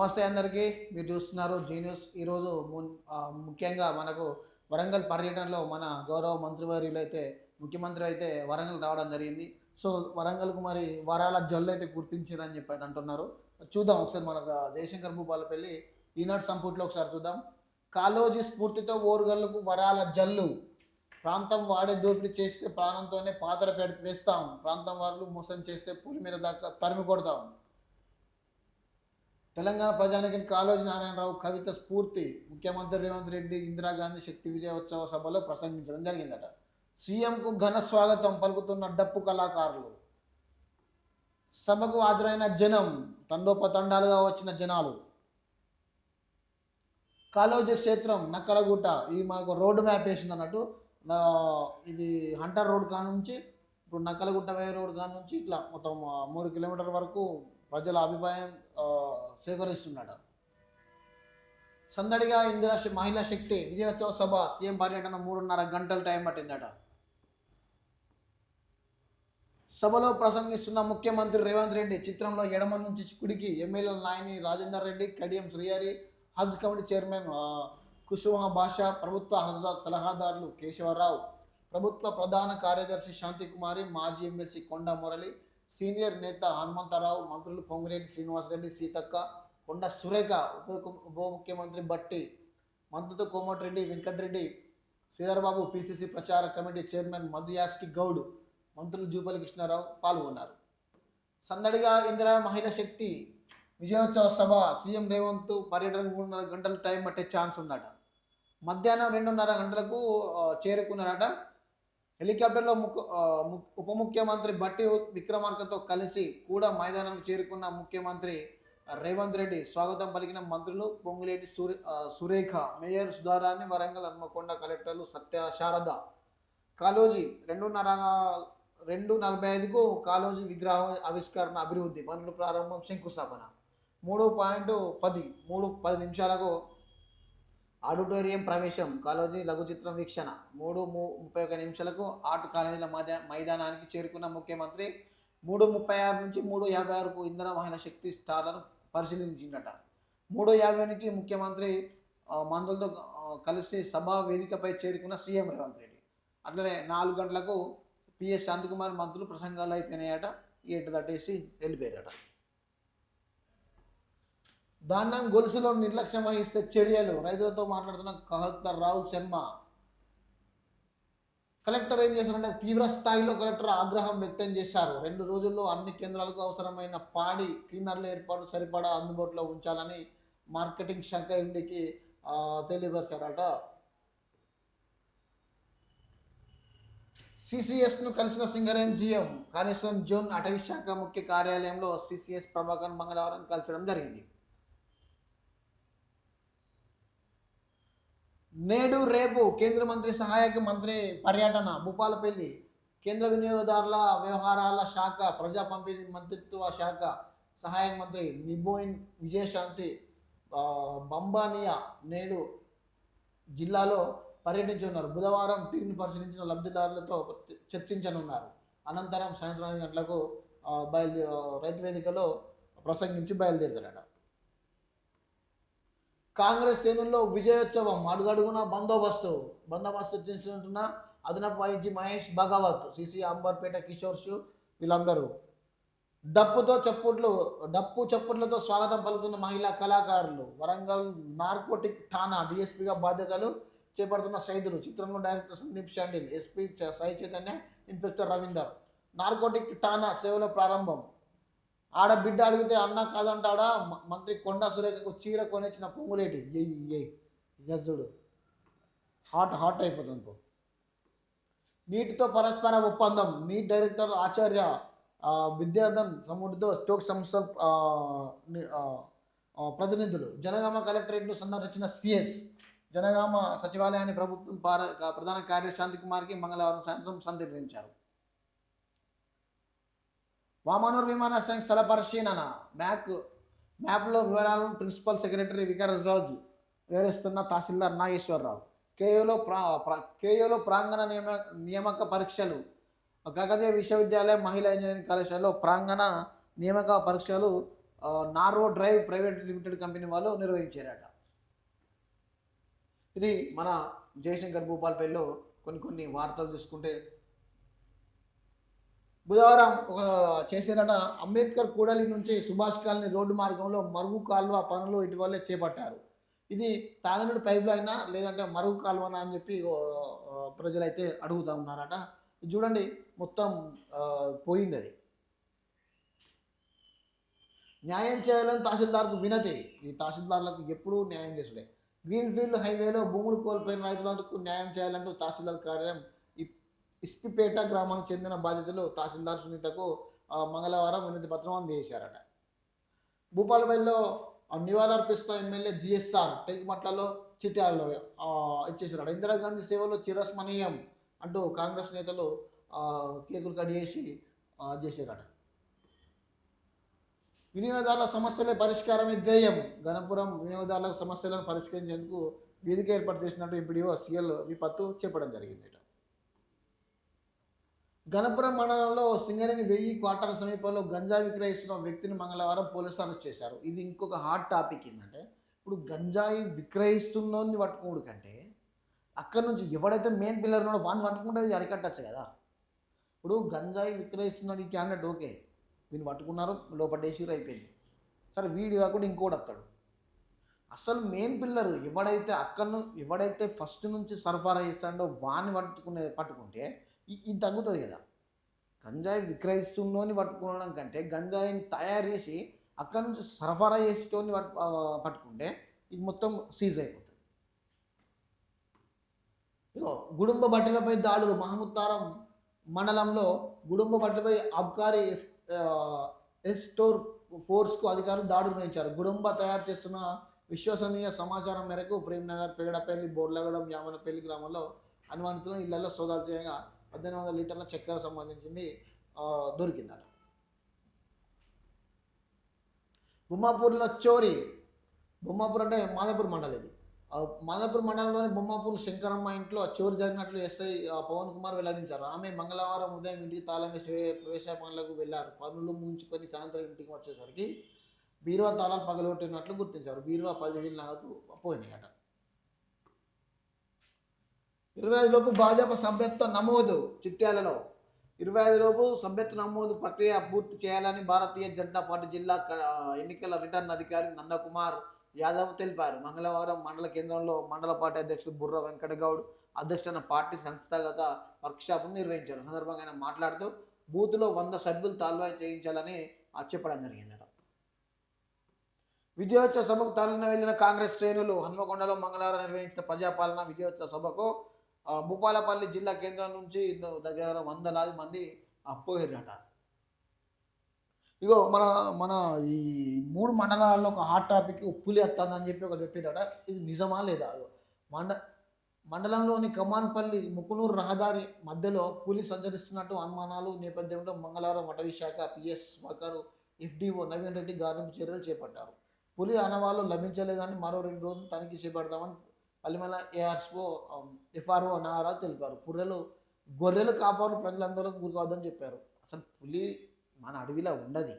నమస్తే అందరికీ. మీరు చూస్తున్నారు జీనియస్ ఈరోజు ముఖ్యంగా మనకు వరంగల్ పర్యటనలో మన గౌరవ మంత్రివర్యులు అయితే ముఖ్యమంత్రి అయితే వరంగల్ రావడం జరిగింది. సో వరంగల్కు మరి వరాల జల్లు అయితే గుర్తించారని చెప్పి అంటున్నారు. చూద్దాం ఒకసారి మన జయశంకర్ భూపాలపల్లి ఈనాడు సంపుట్లో ఒకసారి చూద్దాం. కాలోజీ స్ఫూర్తితో ఓరుగల్లుకు వరాల జల్లు. ప్రాంతం వాడే దోపిడీ చేస్తే ప్రాణంతోనే పాత్ర పెడి వేస్తాం. ప్రాంతం వాళ్ళు మోసం చేస్తే పులి మీద దాకా తరిమి కొడతాం. తెలంగాణ ప్రజానికి కాళోజీ నారాయణరావు కవిత స్ఫూర్తి ముఖ్యమంత్రి రేవంత్ రెడ్డి ఇందిరాగాంధీ శక్తి విజయోత్సవ సభలో ప్రసంగించడం జరిగిందట. సీఎంకు ఘన స్వాగతం పలుకుతున్న డప్పు కళాకారులు. సభకు హాజరైన జనం తండోపతండాలుగా వచ్చిన జనాలు. కాళోజీ క్షేత్రం నక్కలగుట్ట ఈ మనకు రోడ్డు మ్యాప్ వేసింది అన్నట్టు ఇది హంటర్ రోడ్ కాడ నుంచి ఇప్పుడు నక్కలగుట్ట వే రోడ్ కాడ నుంచి ఇట్లా మొత్తం మూడు కిలోమీటర్ల వరకు ప్రజల అభిప్రాయం సేకరిస్తున్నాడు సందడిగా ఇందిరా మహిళా శక్తి విజయోత్సవ సభ సీఎం పర్యటన మూడున్నర గంటల టైం పట్టిందట. సభలో ప్రసంగిస్తున్న ముఖ్యమంత్రి రేవంత్ రెడ్డి చిత్రంలో ఎడమ నుంచి చిక్కుడికి ఎమ్మెల్యే నాయని రాజేందర్ రెడ్డి కడియం శ్రీహరి హజ్ కమిటీ చైర్మన్ కుసుమ భాష ప్రభుత్వ హజ్ సలహాదారులు కేశవరావు ప్రభుత్వ ప్రధాన కార్యదర్శి శాంతికుమారి మాజీ ఎమ్మెల్సీ కొండ మురళి సీనియర్ నేత హనుమంతరావు మంత్రులు పొంగిరెడ్డి శ్రీనివాసరెడ్డి సీతక్క కొండ సురేఖ ఉప ఉప ముఖ్యమంత్రి బట్టి మంత్రులతో కోమటిరెడ్డి వెంకటరెడ్డి శ్రీధర్బాబు పిసిసి ప్రచార కమిటీ చైర్మన్ మధుయాస్కి గౌడ్ మంత్రులు జూపల్లి కృష్ణారావు పాల్గొన్నారు. సందడిగా ఇందిరా మహిళా శక్తి విజయోత్సవ సభ సీఎం రేవంత్ పర్యటన మూడున్నర గంటల టైం పట్టే ఛాన్స్ ఉందట. మధ్యాహ్నం రెండున్నర గంటలకు చేరుకున్నారట. హెలికాప్టర్లో ము- ఉప ముఖ్యమంత్రి బట్టి విక్రమార్కతో కలిసి కూడా మైదానానికి చేరుకున్న ముఖ్యమంత్రి రేవంత్ రెడ్డి స్వాగతం పలికిన మంత్రులు పొంగులేటి సురే సురేఖ మేయర్ సుధారాణి వరంగల్ హన్మకొండ కలెక్టర్లు సత్య శారద. కాలోజీ రెండున్నర రెండు నలభై ఐదుకు కాలోజీ విగ్రహ ఆవిష్కరణ అభివృద్ధి పనులు ప్రారంభం శంకుస్థాపన. మూడు పాయింట్ పది మూడు పది నిమిషాలకు ఆడిటోరియం ప్రవేశం కాలేజీ లఘు చిత్రం వీక్షణ. మూడు ముప్పై ఒక నిమిషాలకు ఆర్ట్ కాలేజీల మధ్య మైదానానికి చేరుకున్న ముఖ్యమంత్రి మూడు ముప్పై ఆరు నుంచి మూడు యాభై ఆరుకు ఇంధన వాహన శక్తి స్టార్లను పరిశీలించిందట మూడు యాభైకి ముఖ్యమంత్రి మంత్రులతో కలిసి సభా వేదికపై చేరుకున్న సీఎం రేవంత్ రెడ్డి. అట్లనే నాలుగు గంటలకు పిఎస్ శాంతికుమార్ మంత్రులు ప్రసంగాలు అయిపోయినాయట. ఎటు దట్టేసి వెళ్ళిపోయారట. దాన్నం గొలుసులో నిర్లక్ష్యం వహిస్తే చర్యలు. రైతులతో మాట్లాడుతున్న కలెక్టర్ రాహుల్ శర్మ. కలెక్టర్ ఏం చేశారంటే తీవ్ర స్థాయిలో కలెక్టర్ ఆగ్రహం వ్యక్తం చేశారు. రెండు రోజుల్లో అన్ని కేంద్రాలకు అవసరమైన పాడి క్లీనర్ల ఏర్పాటు సరిపడా అందుబాటులో ఉంచాలని మార్కెటింగ్ శాఖ ఇంటికి తెలియపరిచారట. సిసిఎస్ను కలిసిన సింగరేన్ జిఎం కాళేశ్వరం జోన్ అటవీ శాఖ ముఖ్య కార్యాలయంలో సిసిఎస్ ప్రభాకర్ మంగళవారం కలిసడం జరిగింది. నేడు రేపు కేంద్ర మంత్రి సహాయక మంత్రి పర్యటన భూపాలపల్లి కేంద్ర వినియోగదారుల వ్యవహారాల శాఖ ప్రజా పంపిణీ మంత్రిత్వ శాఖ సహాయక మంత్రి నిబోయిన్ విజయశాంతి బంబానియా నేడు జిల్లాలో పర్యటించనున్నారు. బుధవారం టీంను పరిశీలించిన లబ్ధిదారులతో చర్చించనున్నారు. అనంతరం సాయంత్రం ఐదు గంటలకు బయలుదేరు బయలుదే రైతు వేదికలో ప్రసంగించి బయలుదేరుతాడట కాంగ్రెస్ శ్రేణుల్లో విజయోత్సవం అడుగడుగున బందోబస్తు బందోబస్తు చేసినట్టున్న అదనపు వైద్య మహేష్ భగవత్ సిసి అంబర్పేట కిషోర్ షు వీళ్ళందరూ. డప్పుతో చప్పుట్లు డప్పు చప్పుట్లతో స్వాగతం పలుకుతున్న మహిళా కళాకారులు. వరంగల్ నార్కోటిక్ ఠానా డిఎస్పీగా బాధ్యతలు చేపడుతున్న సైదులు. చిత్రంలో director Sandeep Shandil SP Sai Chaitanya inspector Ravinder. Narcotic thana సేవల ప్రారంభం. ఆడ బిడ్డ అడిగితే అన్న కాదంటాడా? మ- మంత్రి కొండా సురేఖకు చీర కొనిచ్చిన పొంగులేటి. ఏ ఎయ్ హాట్ హాట్ అయిపోతుంది పో. నీటితో పరస్పర ఒప్పందం. నీట్ డైరెక్టర్ ఆచార్య విద్యార్థం సముడితో సముద్రతో స్టోక్ సంస్థ ప్రతినిధులు. జనగామ కలెక్టరేట్ను సందర్శించిన సిఎస్ జనగామ సచివాలయాన్ని ప్రభుత్వం పార ప్రధాన కార్యశాంతి శాంతికుమార్కి మంగళవారం సాయంత్రం సందర్శించారు. వామనూరు విమానాశ్రయం స్థల పరిశీలన. మ్యాప్ మ్యాప్లో వివరాలను ప్రిన్సిపల్ సెక్రటరీ వికారరాజు వివరిస్తున్న తహసీల్దార్ నాగేశ్వరరావు. కేయూలో ప్రా ప్రా- ప్రాంగణ నియమ నియామక పరీక్షలు. గగదే విశ్వవిద్యాలయం మహిళా ఇంజనీరింగ్ కళాశాలలో ప్రాంగణ నియామక పరీక్షలు నార్వో డ్రైవ్ ప్రైవేట్ లిమిటెడ్ కంపెనీ వాళ్ళు నిర్వహించారట. ఇది మన జయశంకర్ భూపాల్పల్లిలో కొన్ని కొన్ని వార్తలు చూసుకుంటే బుధవారం ఒక చేసేదట అంబేద్కర్ కూడలి నుంచి సుభాష్ కాలనీ రోడ్డు మార్గంలో మరుగు కాల్వ పనులు ఇటీవలే చేపట్టారు. ఇది తాగునీటి పైప్ లైనా లేదంటే మరుగు కాలువనా అని చెప్పి ప్రజలైతే అడుగుతా ఉన్నారట. ఇది చూడండి మొత్తం పోయింది అది. న్యాయం చేయాలని తహసీల్దార్కు వినతి. ఈ తహసీల్దార్లకు ఎప్పుడూ న్యాయం చేసుడే. గ్రీన్ఫీల్డ్ హైవేలో భూములు కోల్పోయిన రైతులకు న్యాయం చేయాలంటూ తహసీల్దార్ కార్యాలయం ఇస్పిపేట గ్రామానికి చెందిన బాధితులు తహసీల్దార్ సునీతకు మంగళవారం వినతి పత్రం అందజేశారట. భూపాలపల్లిలో నివాళులర్పిస్తున్న ఎమ్మెల్యే జిఎస్ఆర్ టెక్మట్లలో చిట్యాలలో ఇచ్చేసారట ఇందిరాగాంధీ సేవలో చిరస్మరణీయం అంటూ కాంగ్రెస్ నేతలు కేకులు కట్ చేసి చేశారట. వినియోగదారుల సమస్యలే పరిష్కారమే ధ్యేయం. గణపురం వినియోగదారుల సమస్యలను పరిష్కరించేందుకు వేదిక ఏర్పాటు చేసినట్టు ఎంపీడీఓ సిఎల్ విపత్తు చెప్పడం జరిగింది గణపురం మండలంలో సింగరేణి వెయ్యి క్వార్టర్ సమీపంలో గంజా విక్రయిస్తున్న వ్యక్తిని మంగళవారం పోలీసులు అరెస్ట్ చేశారు. ఇది ఇంకొక హాట్ టాపిక్ ఏంటంటే ఇప్పుడు గంజాయి విక్రయిస్తున్నోని పట్టుకోడు కంటే అక్కడ నుంచి ఎవడైతే మెయిన్ పిల్లర్ ఉన్నాడో వాడిని పట్టుకుంటే అరికట్టచ్చు కదా. ఇప్పుడు గంజాయి విక్రయిస్తున్నాడు ఈ క్యాండిడేట్ ఓకే వీని పట్టుకున్నారు లోపడేసిరు అయిపోయింది. సరే వీడు కాకుండా ఇంకోటి వస్తాడు. అసలు మెయిన్ పిల్లర్ ఎవడైతే అక్కను ఎవడైతే ఫస్ట్ నుంచి సరఫరా చేస్తాడో వాడిని పట్టుకునే పట్టుకుంటే ఇది తగ్గుతుంది కదా. గంజాయి విక్రయిస్తున్నోని పట్టుకోవడం కంటే గంజాయిని తయారు చేసి అక్కడ నుంచి సరఫరా చేసేటోని పట్టు పట్టుకుంటే ఇది మొత్తం సీజ్ అయిపోతుంది. ఇగో గుడుంబ బట్టలపై దాడులు మహముత్తారం మండలంలో గుడుంబ బట్టలపై అబ్కారీ ఎస్ ఎస్టోర్ ఫోర్స్కు అధికారులు దాడులు నిర్వహించారు. గుడుంబ తయారు చేస్తున్న విశ్వసనీయ సమాచారం మేరకు ప్రేమ్నగర్ పెగడపల్లి బోర్లగడం యామనపల్లి గ్రామంలో అనుమానితులు ఇళ్ళలో సోదాలు చేయగా పద్దెనిమిది వందల లీటర్ల చక్కెర సంబంధించింది దొరికిందట. బొమ్మాపూర్లో చోరీ బొమ్మాపూర్ అంటే మాదాపూర్ మండలం ఇది ఆ మాదాపూర్ మండలంలోని బొమ్మాపూర్ శంకరమ్మ ఇంట్లో చోరీ జరిగినట్లు ఎస్ఐ ఆ, పవన్ కుమార్ వెల్లడించారు. ఆమె మంగళవారం ఉదయం ఇంటికి తాళం వేసి ప్రవేశ పనులకు వెళ్ళారు. పనులు ముంచుకొని సాయంత్రం ఇంటికి వచ్చేసరికి బీరువా తాళాలు పగలగొట్టినట్లు గుర్తించారు. బీరువా పదివేలు నగదు పోయినాయట. ఇరవై ఐదు లోపు భాజపా సభ్యత్వ నమోదు చిట్యాలలో. ఇరవై ఐదు లోపు సభ్యత్వ నమోదు ప్రక్రియ పూర్తి చేయాలని భారతీయ జనతా పార్టీ జిల్లా ఎన్నికల రిటర్న్ అధికారి నందకుమార్ యాదవ్ తెలిపారు. మంగళవారం మండల కేంద్రంలో మండల పార్టీ అధ్యక్షుడు బుర్ర వెంకటగౌడ్ అధ్యక్షతన పార్టీ సంస్థాగత వర్క్షాప్ను నిర్వహించారు. సందర్భంగా ఆయన మాట్లాడుతూ బూత్లో వంద సభ్యులు తాల్వాయి చేయించాలని చెప్పడం జరిగిందట. విజయోత్సవ సభకు తరలిన వెళ్ళిన కాంగ్రెస్ శ్రేణులు హన్మకొండలో మంగళవారం నిర్వహించిన ప్రజాపాలన విజయోత్సవ సభకు భూపాలపల్లి జిల్లా కేంద్రం నుంచి దగ్గర వందలాది మంది పోయారట ఇగో మన మన ఈ మూడు మండలాల్లో ఒక హాట్ టాపిక్ పులి వస్తుందని చెప్పి ఒక చెప్పారట ఇది నిజమా లేదా? మండ మండలంలోని కమాన్పల్లి ముకునూరు రహదారి మధ్యలో పులి సంచరిస్తున్నట్టు అనుమానాలు నేపథ్యంలో మంగళవారం అటవీ శాఖ పిఎస్ వాకరు ఎఫ్డిఓ నవీన్ రెడ్డి గార్నింపు చర్యలు చేపట్టారు. పులి ఆనవాళ్ళు లభించలేదని మరో రెండు రోజులు తనిఖీ చేపడతామని పల్లిమల ఏఆర్స్ఓ ఎఫ్ఆర్ఓ నాగరాజు తెలిపారు. పుర్రెలు గొర్రెలు కాపాడు ప్రజలందరూ గురికావద్దని చెప్పారు. అసలు పులి మన అడవిలో ఉండదు.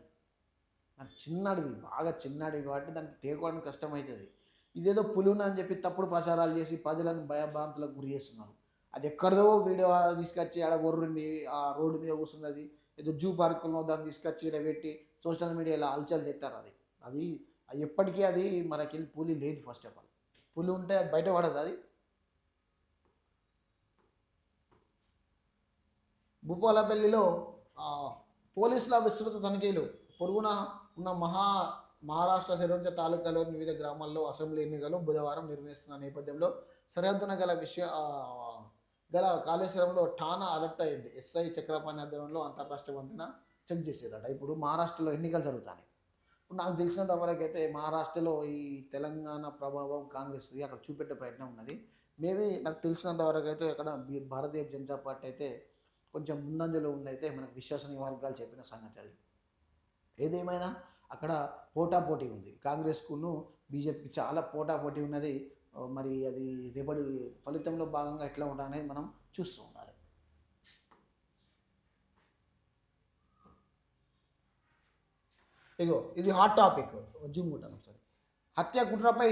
మన చిన్న అడవి బాగా చిన్న అడవి కాబట్టి దానికి తేరుకోవడానికి కష్టమవుతుంది. ఇదేదో పులి ఉందని చెప్పి తప్పుడు ప్రచారాలు చేసి ప్రజలను భయభ్రాంతులకు గురి చేస్తున్నారు. అది ఎక్కడదో వీడియో తీసుకొచ్చి ఆడ గొర్రెండి ఆ రోడ్డు మీద కూర్చున్నది ఏదో జూ పార్కుల్లో దాన్ని తీసుకొచ్చి ఇలా పెట్టి సోషల్ మీడియాలో హల్చల్ చేస్తారు అది. అది అది ఎప్పటికీ అది మనకి పులి లేదు ఫస్ట్ ఆఫ్ ఆల్ పులి ఉంటే అది బయట పడదు అది. భూపాలపల్లిలో పోలీసుల విస్తృత తనిఖీలు. పొరుగున ఉన్న మహా మహారాష్ట్ర సిరంజ తాలూకాలోని వివిధ గ్రామాల్లో అసెంబ్లీ ఎన్నికలు బుధవారం నిర్వహిస్తున్న నేపథ్యంలో సరిహద్దున గల విషయ గల కాళేశ్వరంలో ఠానా అలర్ట్ అయింది. ఎస్ఐ చక్రపాణి ఆధ్వర్యంలో అంతర్రాష్ట్ర వంతెన చెక్ చేసేదట. ఇప్పుడు మహారాష్ట్రలో ఎన్నికలు జరుగుతాయి ఇప్పుడు నాకు తెలిసినంత వరకు అయితే మహారాష్ట్రలో ఈ తెలంగాణ ప్రభావం కాంగ్రెస్ అక్కడ చూపెట్టే ప్రయత్నం ఉన్నది. మేబీ నాకు తెలిసినంత వరకు అయితే అక్కడ భారతీయ జనతా పార్టీ అయితే కొంచెం ముందంజలో ఉందైతే మనకు విశ్వసనీయ వర్గాలు చెప్పిన సంగతి అది. ఏదేమైనా అక్కడ పోటాపోటీ ఉంది. కాంగ్రెస్కును బీజేపీకి చాలా పోటాపోటీ ఉన్నది. మరి అది రేపటి ఫలితంలో భాగంగా ఎట్లా ఉంటాయనేది మనం చూస్తాం. ఇగో ఇది హాట్ టాపిక్ జూమ్ కొట్టాను ఒకసారి. హత్య కుట్రపై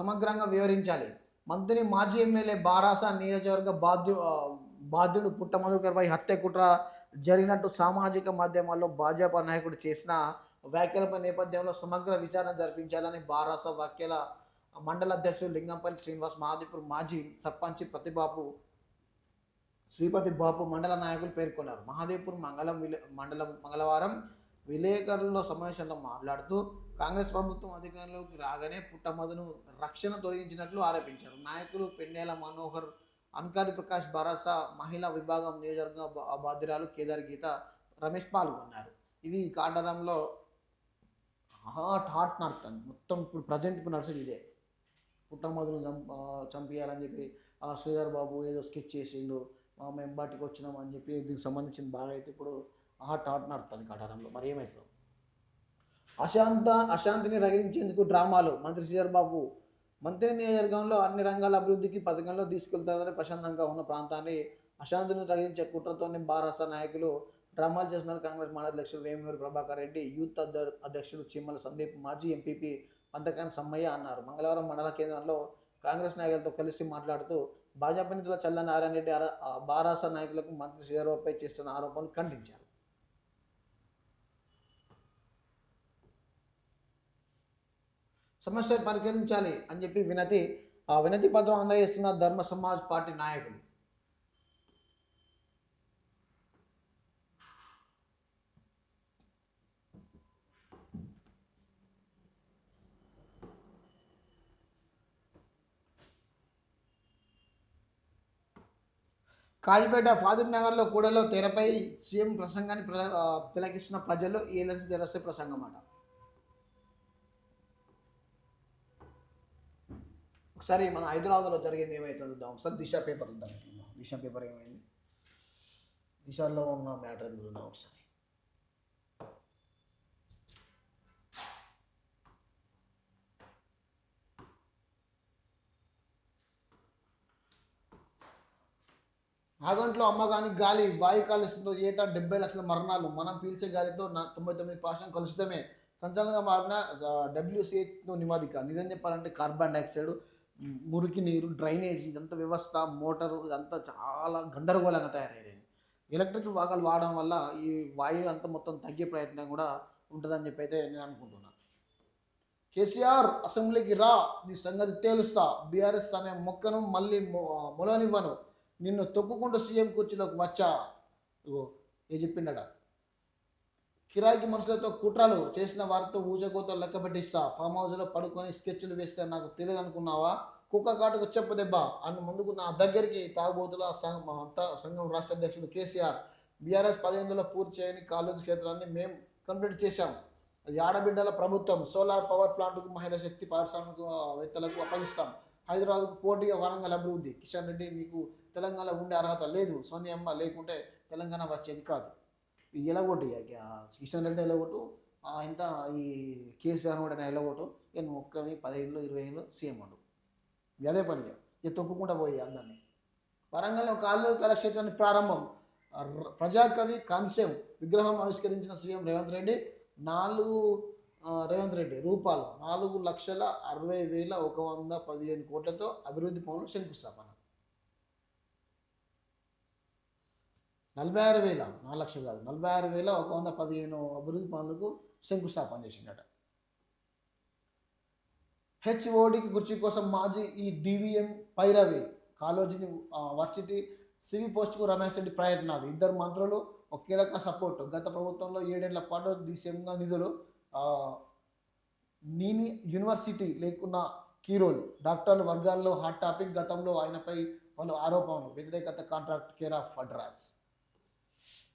సమగ్రంగా వివరించాలి. మంత్రి మాజీ ఎమ్మెల్యే బారాస నియోజకవర్గ బాధ్యు బాధ్యుడు బాధ్యుడు పుట్టమధుకర్పై హత్య కుట్ర జరిగినట్టు సామాజిక మాధ్యమాల్లో భాజపా నాయకుడు చేసిన వ్యాఖ్యలపై నేపథ్యంలో సమగ్ర విచారణ జరిపించాలని బారాస వ్యాఖ్యల మండల అధ్యక్షుడు లింగంపల్లి శ్రీనివాస్ మహాదీపూర్ మాజీ సర్పంచ్ ప్రతిబాబు శ్రీపతి బాపు మండల నాయకులు పేర్కొన్నారు. మహాదేవ్పూర్ మంగళం విలే మండలం మంగళవారం విలేకరుల సమావేశంలో మాట్లాడుతూ కాంగ్రెస్ ప్రభుత్వం అధికారంలోకి రాగానే పుట్టమదును రక్షణ తొలగించినట్లు ఆరోపించారు. నాయకులు పెన్నేల మనోహర్ అన్కారి ప్రకాష్ భరోసా మహిళా విభాగం నియోజకవర్గ బాధ్యురాలు కేదార్ గీత రమేష్ పాల్గొన్నారు. ఇది కాండరంలో హాట్ హాట్ నడుతుంది మొత్తం ఇప్పుడు ప్రజెంట్ ఇప్పుడు నడిచేది ఇదే. పుట్టమదును చంప చంపేయాలని చెప్పి శ్రీధర్ బాబు ఏదో స్కెచ్ చేసిండు మేము బాటికి వచ్చినాం అని చెప్పి దీనికి సంబంధించిన బాగా అయితే ఇప్పుడు హాట్ హార్ట్ నడుతుంది కటారంలో మరి ఏమవుతుందో అశాంత అశాంతిని రగిలించేందుకు డ్రామాలు మంత్రి శ్రీధర్ బాబు మంత్రి నియోజకవర్గంలో అన్ని రంగాల అభివృద్ధికి పథకంలో తీసుకెళ్తారని ప్రశాంతంగా ఉన్న ప్రాంతాన్ని అశాంతిని రగిలించే కుట్రతోని బారాస నాయకులు డ్రామాలు చేస్తున్నారు కాంగ్రెస్ మాజీ అధ్యక్షుడు వేమూరి ప్రభాకర్ రెడ్డి యూత్ అధ్యక్షుడు చిమ్మల సందీప్ మాజీ ఎంపీపీ పంతకాని సమ్మయ్య అన్నారు. మంగళవారం మండల కేంద్రంలో కాంగ్రెస్ నాయకులతో కలిసి మాట్లాడుతూ భాజపా నేతల చల్ల నారాయణ రెడ్డి అర- బారాస నాయకులకు మంత్రి శ్రీధర్బాబుపై చేస్తున్న ఆరోపణలు ఖండించారు. సమస్య పరిగణించాలి అని చెప్పి వినతి ఆ వినతి పత్రం అందజేస్తున్న ధర్మ సమాజ్ పార్టీ నాయకులు. కాజీపేట ఫాదర్ నగర్లో కూడలో తెరపై సీఎం ప్రసంగాన్ని ప్ర తిలకిస్తున్న ప్రజలు ఈ ఎలక్షన్ జరసే ప్రసంగం అన్నమాట ఒకసారి మన హైదరాబాద్లో జరిగింది ఏమైతుంది చూద్దాం ఒకసారి దిశ పేపర్ చూద్దాం దిశ పేపర్ ఏమైంది? దిశలో ఉన్న మ్యాటర్ ఎందుకు చూద్దాం ఒకసారి? ఆగంట్లో అమ్మగాని గాలి వాయు కాలుష్యంతో ఏటా డెబ్బై లక్షల మరణాలు. మనం పీల్చే గాలితో నా- తొంభై తొమ్మిది శాతం కలుషితమే. సంచలనంగా మారిన డబ్ల్యూసిహెచ్ నివాదిక నిజం చెప్పాలంటే కార్బన్ డైఆక్సైడ్ మురికి నీరు డ్రైనేజ్ ఇదంతా వ్యవస్థ మోటారు ఇదంతా చాలా గందరగోళంగా తయారయ్యేది ఎలక్ట్రిక్ వాహనాలు వాడడం వల్ల ఈ వాయువు అంతా మొత్తం తగ్గే ప్రయత్నం కూడా ఉంటుందని చెప్పి అయితే నేను అనుకుంటున్నాను కేసీఆర్ అసెంబ్లీకి రా నీ సంగతి తేలుస్తా. బీఆర్ఎస్ అనే మొక్కను మళ్ళీ మొ- మొలనివ్వను నిన్ను తొక్కుకుంటూ సీఎం కుర్చీలోకి వచ్చా. ఇగో ఏ చెప్పిండట? కిరాయికి మనుషులతో కుట్రలు చేసిన వారితో ఊచకోతలు లెక్క పెట్టిస్తా. ఫామ్ హౌస్లో పడుకొని స్కెచ్లు వేస్తే నాకు తెలియదు అనుకున్నావా కుక్క కాటుకు చెప్పు దెబ్బ అని ముందుకు నా దగ్గరికి తాగుబోతుల సంఘం సంఘం రాష్ట్ర అధ్యక్షుడు కేసీఆర్ బీఆర్ఎస్ పదిహేనులో పూర్తి చేయని కాలేజ్ క్షేత్రాన్ని మేము కంప్లీట్ చేశాం. అది ఆడబిడ్డల ప్రభుత్వం సోలార్ పవర్ ప్లాంట్కు మహిళా శక్తి పారిశ్రామికవేత్తలకు అప్పగిస్తాం. హైదరాబాద్కు పోటీగా వరంగల్ అభివృద్ధి. కిషన్ రెడ్డి మీకు తెలంగాణ ఉండే అర్హత లేదు. సోనియమ్మ లేకుంటే తెలంగాణ వచ్చేది కాదు. ఎలా కొట్టు ఇక? రెడ్డి ఎలా కొట్టు? ఇంత ఈ కేసీఆర్ కూడా ఎలాగొట్టు ఇక నువ్వు ఒక్కని పదిహేనులో ఇరవై ఏళ్ళు సీఎం ఉండు. అదే పని ఇక. తొక్కుకుంటా పోయి అందరినీ. వరంగల్లో కాళ్ళు కళాక్షేత్రాన్ని ప్రారంభం. ప్రజాకవి కాంస్యం విగ్రహం ఆవిష్కరించిన సీఎం రేవంత్ రెడ్డి నాలుగు రేవంత్ రెడ్డి రూపాయలు నాలుగు లక్షల అరవై వేల ఒక వంద పదిహేను కోట్లతో అభివృద్ధి పనులు శంకుస్థాపన. నలభై ఆరు వేల నాలుగు లక్షలు కాదు నలభై ఆరు వేల ఒక వంద పదిహేను అభివృద్ధి పనులకు శంకుస్థాపన చేసిండట హెచ్ఓడికి కుర్చీ కోసం మాజీ ఈ డివిఎం పైరవి కాలేజీని వర్సిటీ సివి పోస్టుకు రమేష్ రెడ్డి ప్రయత్నాలు. ఇద్దరు మంత్రులు ఒక కీలక సపోర్ట్. గత ప్రభుత్వంలో ఏడేళ్ళ పాటు డిసెంబర్ నిధులు నీని యూనివర్సిటీ లేకున్న కీరోల్. డాక్టర్ల వర్గాల్లో హాట్ టాపిక్ గతంలో ఆయనపై పలు ఆరోపణలు. వ్యతిరేకత కాంట్రాక్ట్ కేర్ ఆఫ్ అడ్రాస్.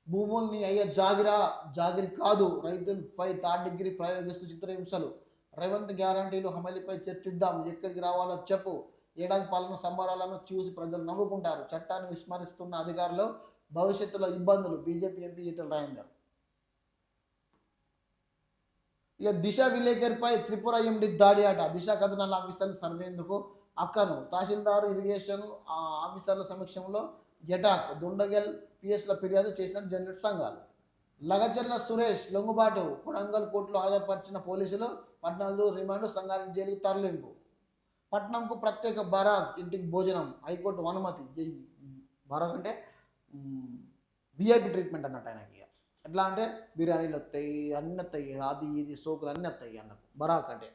భూముల్ని అయ్యే జాగిరా జాగిరి కాదు. రైతులపై థర్డ్ డిగ్రీ ప్రయోగిస్తూ చిత్రహింసలు రేవంత్ గ్యారంటీలు హమలిపై చర్చిద్దాం. ఎక్కడికి రావాలో చెప్పు. ఏడాది పాలన సంబరాలను చూసి ప్రజలు నవ్వుకుంటారు. చట్టాన్ని విస్మరిస్తున్న అధికారులు భవిష్యత్తులో ఇబ్బందులు. BJP MP Etela Rajender. ఇక దిశ విలేకరిపై త్రిపుర ఎండి దాడి ఆట. దిశ కథనాల ఆఫీసర్లు సర్వేందుకు అక్కను. తహసీల్దారు ఇరిగేషన్ ఆ ఆఫీసర్ల సమక్షంలో ఎటాక్. దుండగల్ పిఎస్ల ఫిర్యాదు చేసిన జనరేట్ సంఘాలు. లగచర్ల సురేష్ లొంగుబాటు కొడంగల్ కోర్టులో హాజరుపరిచిన పోలీసులు పద్నాలుగు రిమాండ్ సంగారెడ్డి జైలుకి తరలింపు. పట్నంకు ప్రత్యేక బరాక్ ఇంటికి భోజనం హైకోర్టు అనుమతి బరాక్ అంటే విఐపి ట్రీట్మెంట్ అన్నట్టు ఆయనకి ఇక. ఎట్లా అంటే బిర్యానీలు వస్తాయి అన్నీ వస్తాయి అది ఇది సోకులు అన్నీ వస్తాయి అన్నకు బరాక్ అంటే.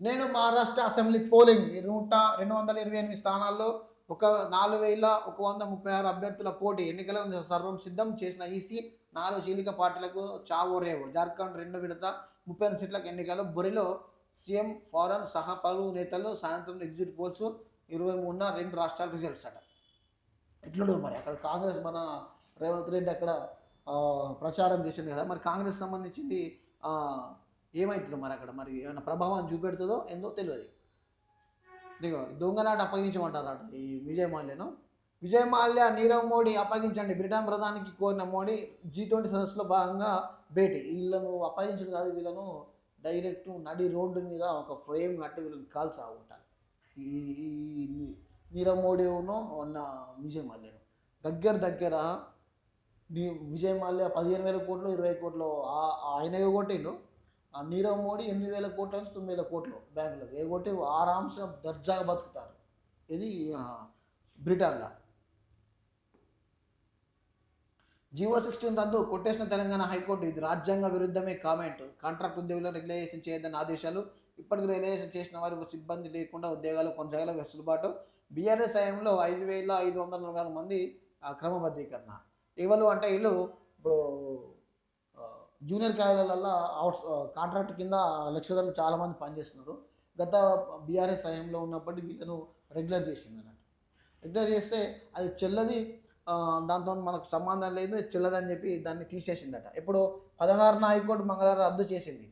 నేను మహారాష్ట్ర అసెంబ్లీ పోలింగ్ నూట రెండు వందల ఇరవై ఎనిమిది స్థానాల్లో ఒక నాలుగు వేల ఒక వంద ముప్పై ఆరు అభ్యర్థుల పోటీ ఎన్నికల సర్వం సిద్ధం చేసిన ఈసీ నాలుగు చీలిక పార్టీలకు చావో రేవు. జార్ఖండ్ రెండు విడత ముప్పై ఐదు సీట్లకు ఎన్నికలు. బొరిలో సీఎం ఫారెన్ సహా పలువురు నేతలు సాయంత్రం ఎగ్జిట్ పోల్స్ ఇరవై మూడున రెండు రాష్ట్రాల రిజల్ట్స్ అట. ఎట్లుండదు మరి? అక్కడ కాంగ్రెస్ మన రేవంత్ రెడ్డి అక్కడ ప్రచారం చేసింది కదా. మరి కాంగ్రెస్ సంబంధించింది ఏమవుతుందో మరి అక్కడ? మరి ఏమైనా ప్రభావాన్ని చూపెడుతుందో ఏందో తెలియదు. దొంగనాట అప్పగించమంటారట ఈ విజయ్ మాల్యను. విజయ్ మాల్య నీరవ్ మోడీ అప్పగించండి. బ్రిటన్ ప్రధానికి కోరిన మోడీ జీ ట్వంటీ సదస్సులో భాగంగా భేటీ. వీళ్ళను అప్పగించడం కాదు వీళ్ళను డైరెక్ట్ నడి రోడ్డు మీద ఒక ఫ్రేమ్ కట్టి వీళ్ళని కాల్సా ఉంటారు. ఈ ఈ నీరవ్ మోడీను ఉన్న విజయ్ మాల్యను. దగ్గర దగ్గర విజయ్ మాల్య పదిహేను వేల కోట్లు ఇరవై కోట్లు ఆయనగా ఆయన కొట్టిండు. ఆ నీరవ్ మోడీ ఎనిమిది వేల కోట్ల నుంచి తొమ్మిది వేల కోట్లు బ్యాంకులకు. ఎగొట్టి ఆరాంశ దర్జాగా బతుకుతారు. ఇది బ్రిటన్లో. జీవో సిక్స్టీన్ రద్దు కొట్టేసిన తెలంగాణ హైకోర్టు ఇది రాజ్యాంగ విరుద్ధమే కామెంట్. కాంట్రాక్ట్ ఉద్యోగులు రెగ్యులేషన్ చేయదని ఆదేశాలు ఇప్పటికి రెగ్యులేషన్ చేసిన వారికి సిబ్బంది లేకుండా ఉద్యోగాలు కొనసాగాల వెసులుబాటు. బీఆర్ఎస్ హయాంలో ఐదు వేల ఐదు వందల నలభై మంది ఆ, క్రమబద్ధీకరణ. ఎవరు అంటే వీళ్ళు ఇప్పుడు జూనియర్ కాలేజీలలో అవుట్ కాంట్రాక్ట్ కింద లెక్చరర్లు చాలామంది పనిచేస్తున్నారు. గత బీఆర్ఎస్ హయాంలో ఉన్నప్పటి వీళ్ళను రెగ్యులర్ చేసింది అన్నట్టు. రెగ్యులర్ చేస్తే అది చెల్లది దాంతో మనకు సంబంధం లేదు చెల్లదని చెప్పి దాన్ని తీసేసిందట. ఇప్పుడు పదహారున హైకోర్టు మంగళవారం రద్దు చేసింది.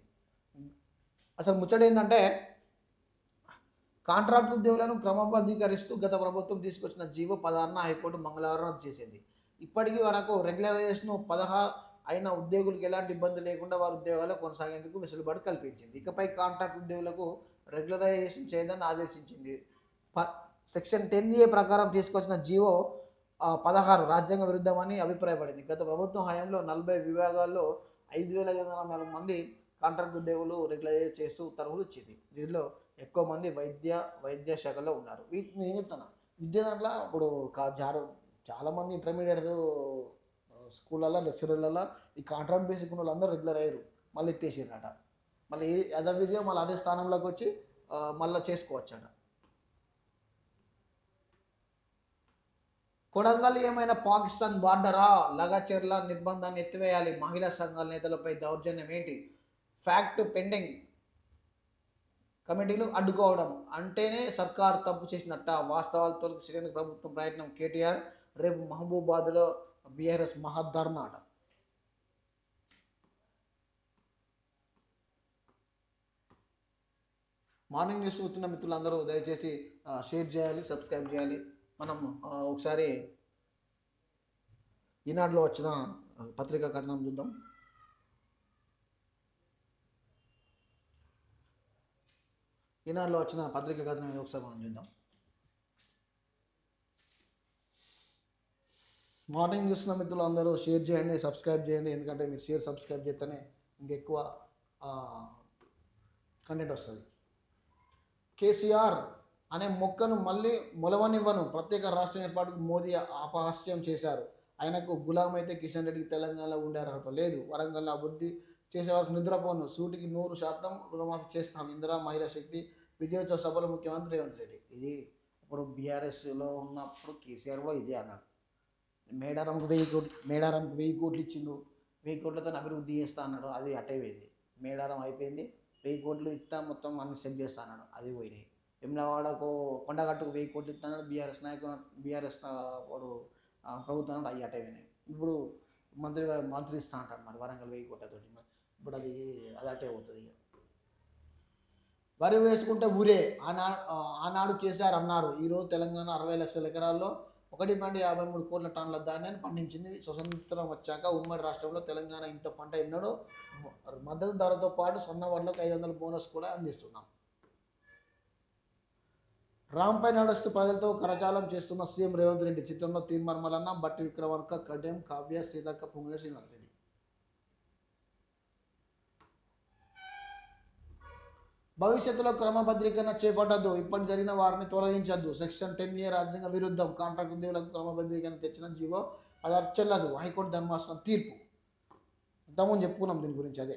అసలు ముచ్చట ఏంటంటే కాంట్రాక్ట్ ఉద్యోగులను క్రమబద్ధీకరిస్తూ గత ప్రభుత్వం తీసుకొచ్చిన జీవో పదహారున హైకోర్టు మంగళవారం రద్దు చేసింది. ఇప్పటికీ వరకు రెగ్యులరైజేషన్ పదహారు అయినా ఉద్యోగులకు ఎలాంటి ఇబ్బంది లేకుండా వారి ఉద్యోగాలు కొనసాగేందుకు వెసులుబాటు కల్పించింది. ఇకపై కాంట్రాక్ట్ ఉద్యోగులకు రెగ్యులరైజేషన్ చేయదని ఆదేశించింది. ప సెక్షన్ టెన్ ఏ ప్రకారం తీసుకొచ్చిన జీవో పదహారు రాజ్యాంగ విరుద్ధమని అభిప్రాయపడింది. గత ప్రభుత్వం హయాంలో నలభై విభాగాల్లో ఐదు వేల ఐదు వందల నాలుగు మంది కాంట్రాక్ట్ ఉద్యోగులు రెగ్యులరైజ్ చేస్తూ ఉత్తర్వులు ఇచ్చింది. దీనిలో ఎక్కువ మంది వైద్య వైద్య శాఖలో ఉన్నారు. వీటిని నేను చెప్తున్నా. విద్య దాంట్లో ఇప్పుడు కా- జారు చాలామంది ఇంటర్మీడియట్ స్కూళ్ళల్లో లెక్చరర్లలో ఈ కాంట్రాక్ట్ బేసిక్ ఉన్న వాళ్ళందరూ రెగ్యులర్ అయ్యారు. మళ్ళీ ఎత్తేసారట మళ్ళీ అదే విధంగా మళ్ళీ అదే స్థానంలోకి వచ్చి మళ్ళీ చేసుకోవచ్చట. కొడంగల్ ఏమైనా పాకిస్తాన్ బార్డరా? లగాచెర్ల నిర్బంధాన్ని ఎత్తివేయాలి. మహిళా సంఘాల నేతలపై దౌర్జన్యం ఏంటి? ఫ్యాక్ట్ పెండింగ్ కమిటీలు అడ్డుకోవడం అంటేనే సర్కార్ తప్పు చేసినట్ట. వాస్తవాలతో చేయడానికి ప్రభుత్వం ప్రయత్నం. కేటీఆర్ రేపు మహబూబాద్లో బీఆర్ఎస్ మహాధర్నా అట మార్నింగ్ న్యూస్ చూస్తున్న మిత్రులందరూ దయచేసి షేర్ చేయాలి సబ్స్క్రైబ్ చేయాలి. మనం ఒకసారి ఈనాడులో వచ్చిన పత్రికా కథనం చూద్దాం. ఈనాడులో వచ్చిన పత్రికా కథనం ఒకసారి మనం చూద్దాం. మార్నింగ్ చూస్తున్న మిత్రులు అందరూ షేర్ చేయండి సబ్స్క్రైబ్ చేయండి. ఎందుకంటే మీరు షేర్ సబ్స్క్రైబ్ చేస్తేనే ఇంకెక్కువ కంటెంట్ వస్తుంది. కేసీఆర్ అనే మొక్కను మళ్ళీ మొలవనివ్వను. ప్రత్యేక రాష్ట్రం ఏర్పాటుకు మోదీ అపహాస్యం చేశారు. ఆయనకు గులాం అయితే కిషన్ రెడ్డికి తెలంగాణలో ఉండే అర్హత లేదు. వరంగల్లో అభివృద్ధి చేసే వరకు నిద్రపోను. సూటికి నూరు శాతం రుణమాఫీ చేస్తాం. ఇందిరా మహిళా శక్తి విజయోత్సవ సభలో ముఖ్యమంత్రి రేవంత్ రెడ్డి. ఇది ఇప్పుడు బీఆర్ఎస్లో ఉన్నప్పుడు కేసీఆర్ కూడా ఇదే అన్నాడు. మేడారంకు వెయ్యి కోట్లు మేడారంకు వెయ్యి కోట్లు ఇచ్చిండు. వెయ్యి కోట్లతో అభివృద్ధి చేస్తా అన్నాడు. అది అటైపోయింది. మేడారం అయిపోయింది. వెయ్యి కోట్లు ఇస్తా మొత్తం అన్ని సెట్ చేస్తా అన్నాడు. అది పోయినాయి. ఎమ్లవాడకు కొండగట్టుకు వెయ్యి కోట్లు ఇస్తాడు బీఆర్ఎస్ నాయకుడు బీఆర్ఎస్ వాడు ప్రభుత్వం అవి అటైపోయినాయి. ఇప్పుడు మంత్రి మంత్రి ఇస్తా అంటాడు మరి వరంగల్ వెయ్యి కోట్లతోటి. ఇప్పుడు అది అది అటే పోతుంది ఇక వరి వేసుకుంటే ఊరే. ఆనా ఆనాడు కేసీఆర్ అన్నారు ఈరోజు తెలంగాణ అరవై లక్షల ఎకరాల్లో ఒకటి పాయింట్ యాభై మూడు కోట్ల టన్నుల ధాన్యాన్ని పండించింది. స్వతంత్రం వచ్చాక ఉమ్మడి రాష్ట్రంలో తెలంగాణ ఇంత పంట ఎన్నడో మద్దతు ధరతో పాటు సన్న వడ్లకు ఐదు వందల బోనస్ కూడా అందిస్తున్నాం. రాంపై నడుస్తూ ప్రజలతో కరచాలం చేస్తున్న సీఎం రేవంత్ రెడ్డి చిత్రంలో తీర్మర్మలన్న బట్టి విక్రమార్క కడ్యం కావ్య సీతక్క పొంగుల శ్రీనివాస్ భవిష్యత్తులో క్రమబద్ధీకరణ చేపట్టద్దు. ఇప్పటి జరిగిన వారిని తొలగించద్దు. సెక్షన్ టెన్ ఏ రాజ్యాంగ విరుద్ధం. కాంట్రాక్ట్ ఉద్యోగులకు క్రమబద్ధీకరణ తెచ్చిన జీవో అది చెల్లదు హైకోర్టు ధర్మాసనం తీర్పు. ఇంతకుముందు చెప్పుకున్నాం దీని గురించి అదే.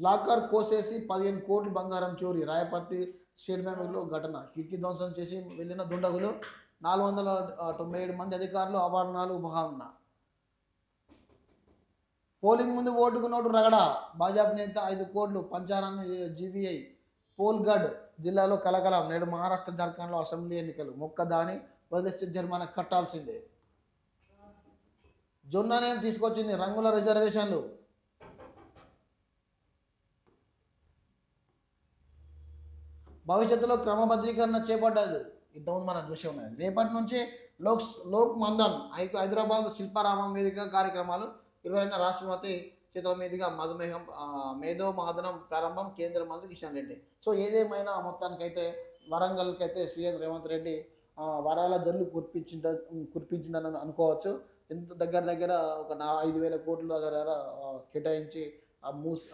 లాకర్ కోసేసి పదిహేను కోట్లు బంగారం చోరీ. రాయపర్తి స్టేట్ బ్యాంకులో ఘటన. కిటికీ ధ్వంసం చేసి వెళ్ళిన దుండగులు నాలుగు వందల తొంభై ఏడు మంది అధికారులు ఆభరణాలు ఉపహారణ పోలింగ్ ముందు ఓటుకు నోటు రగడ. భాజపా నేత ఐదు కోట్లు పంచారాన్ని జీవీఐ పోల్గఢ్ జిల్లాలో కలకలం. నేడు మహారాష్ట్ర జార్ఖండ్లో అసెంబ్లీ ఎన్నికలు. మొక్క దాని వదిలిస్తే జరిమానా కట్టాల్సిందే. జొన్ననే తీసుకొచ్చింది. రంగుల రిజర్వేషన్లు. భవిష్యత్తులో క్రమబద్ధీకరణ చేపట్టదు ఇంతకుముందు మన దృశ్యం ఉన్నది రేపటి నుంచి లోక్ లోక్ మందన్ హైదరాబాద్ శిల్పారామం వేదిక కార్యక్రమాలు ఇరవైన రాష్ట్రపతి చేతుల మీదుగా మధుమేహం మేధో మాదనం ప్రారంభం కేంద్ర మంత్రి కిషన్ రెడ్డి. సో ఏదేమైనా మొత్తానికైతే వరంగల్కి అయితే సీఎం రేవంత్ రెడ్డి వరాల జల్లు కురిపించిండ కురిపించిండని అనుకోవచ్చు. ఎంత దగ్గర దగ్గర ఒక నా ఐదు వేల కోట్ల దగ్గర కేటాయించి మూస్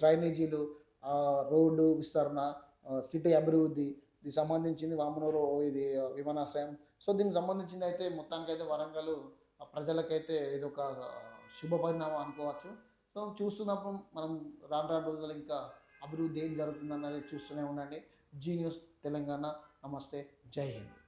డ్రైనేజీలు రోడ్డు విస్తరణ సిటీ అభివృద్ధి దీనికి సంబంధించింది వామనూరు ఇది విమానాశ్రయం. సో దీనికి సంబంధించింది అయితే మొత్తానికి అయితే వరంగల్ ప్రజలకైతే ఇది ఒక శుభ పరిణామం అనుకోవచ్చు. సో చూస్తున్నప్పుడు మనం రాను రాను రోజుల్లో ఇంకా అభివృద్ధి ఏం జరుగుతుందన్నది చూస్తూనే ఉండండి. జీ న్యూస్ తెలంగాణ నమస్తే జై హింద్